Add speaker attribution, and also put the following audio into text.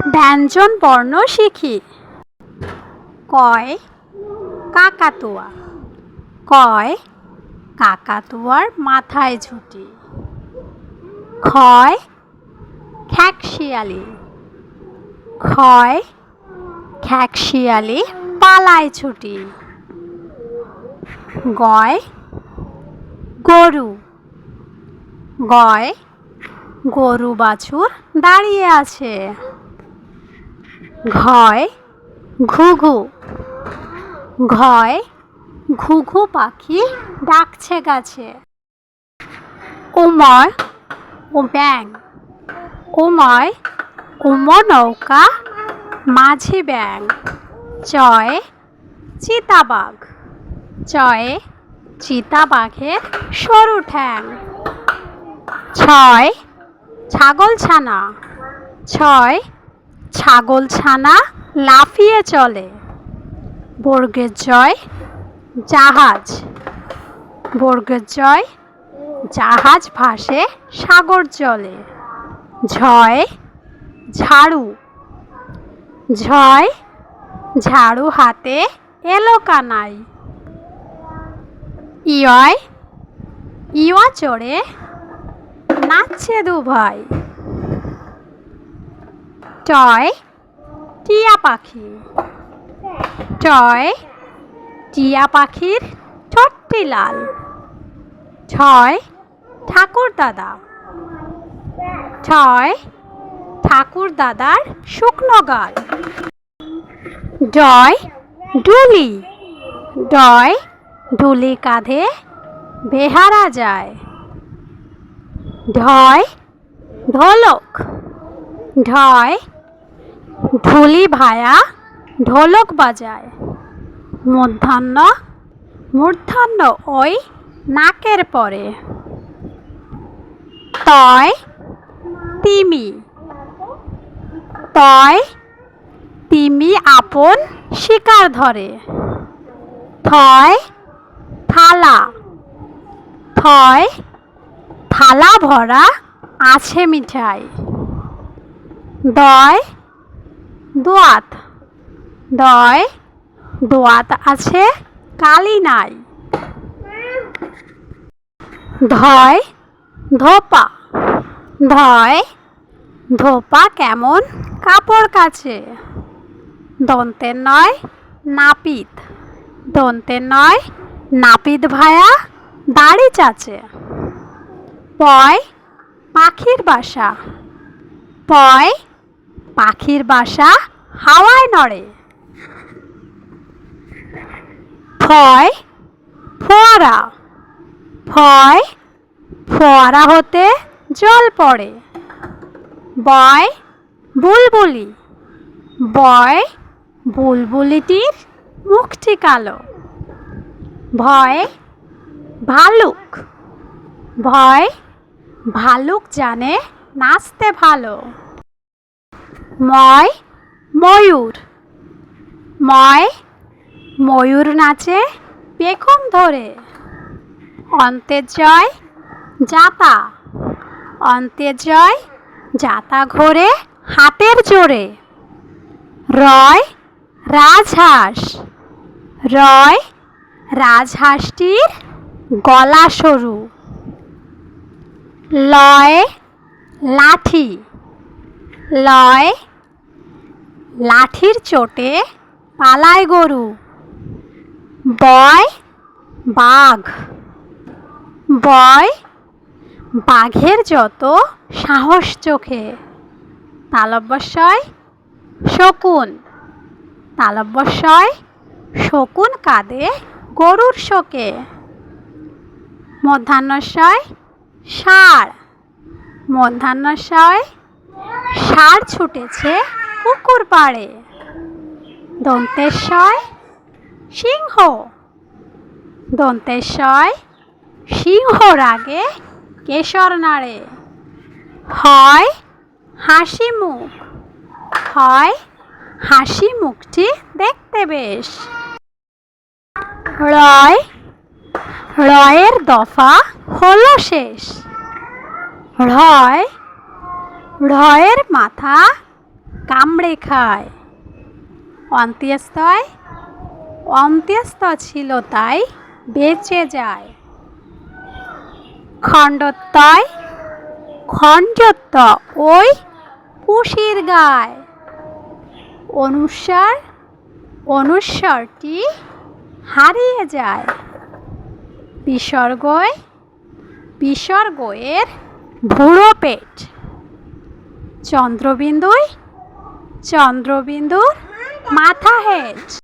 Speaker 1: ব্যঞ্জন বর্ণ শিখি। কয়, কাকাতুয়া। কয়, কাকাতুয়ার মাথায় ঝুঁটি। ক্ষয় খ্যাকশিয়ালি। ক্ষয় খ্যাকশিয়ালি পালায় ছুটি। গয়, গরু। গয়, গরু বাছুর দাঁড়িয়ে আছে। ঘয় ঘুঘু। ঘয় ঘুঘু পাখি ডাকছে গাছে। উময় ও ব্যাং উময় উম নৌকা, মাঝি ব্যাং চয় চিতাবাঘ। চয়ে চিতাবাঘের সরু ঠ্যাং। ছয় ছাগল ছানা ছয় ছাগলছানা লাফিয়ে চলে। বর্গের জয়, জাহাজ। বর্গের জয়, জাহাজ ভাসে সাগর জলে। ঝয়, ঝাড়ু। ঝয়, ঝাড়ু হাতে এলো কানাই। ইয় ইয়া চড়ে নাচছে দু ভাই টয় টিয়া পাখি। টয় টিয়া পাখির ঠোঁটটি লাল। ছয় ঠাকুর দাদা। ছয় ঠাকুর দাদার শুকনো গাল। ডয় ডুলি। ডয় ডুলি কাঁধে বেহারা যায়। ঢয় ঢোলক। ঢয় ঢুলি ভায়া, ঢোলক বাজায়। মধ্যাহ্ন মূর্ধান্য ওই নাকের পরে। তয়, তিমি। তয়, তিমি আপন শিকার ধরে। থয়, থালা। থয়, থালা ভরা আছে মিঠাই। দয় দোয়াত। দয়, দোয়াত আছে, কালি নাই। ধয়, ধোপা। ধয়, ধোপা কেমন? কাপড় কাছে। দন্তের নয়, নাপিত। দন্তের নয়, নাপিত ভায়া, দাড়ি চাচে। পয়, পাখির বাসা। পয় পাখির বাসা হাওয়ায় নড়ে। ফয় ফোয়ারা। ফয় ফোয়ারা হতে জল পড়ে। বয়, বুলবুলি। বয়, বুলবুলিটির মুখটি কালো। ভয়, ভালুক। ভয়, ভালুক জানে নাচতে ভালো। ময় ময়ূর। ময় ময়ূর নাচে পেখম ধরে। অন্তের জয় জাতা অন্তের জয় জাতা ঘোরে হাতের জোরে। রয় রাজহাঁস। রয় রাজহাঁসটির গলা সরু। লয় লাঠি। লয়, লাঠির চোটে পালায় গরু, বয়, বাঘ। বয়, বাঘের যত সাহস চোখে তালব্যস্বয় শকুন। তালব্যস্বয় শকুন কাঁদে গরুর শোকে। মধ্যাহ্নশয়, ষাঁড়। মধ্যাহ্নশয় ষাঁড় ছুটেছে পুকুর পাড়ে। দন্তেশ্বয় সিংহ। দন্তেশ্বয় সিংহ রাগে কেশর নাড়ে। হয় হাসি মুখ। হয় হাসি মুখটি দেখতে বেশ। রয়, রয়ের দফা হলো শেষ। রয় রয়ের মাথা কামড়ে খায়। অন্ত্যেস্তয়, অন্ত্যস্ত ছিল তাই বেঁচে যায়। খণ্ডত্বয় খণ্ডত্ব ওই পুষির গায়। অনুস্বার অনুস্বরটি হারিয়ে যায়। বিসর্গয় বিসর্গয়ের ভুড়ো পেট। চন্দ্রবিন্দুয় চন্দ্রবিন্দুর মাথা হেড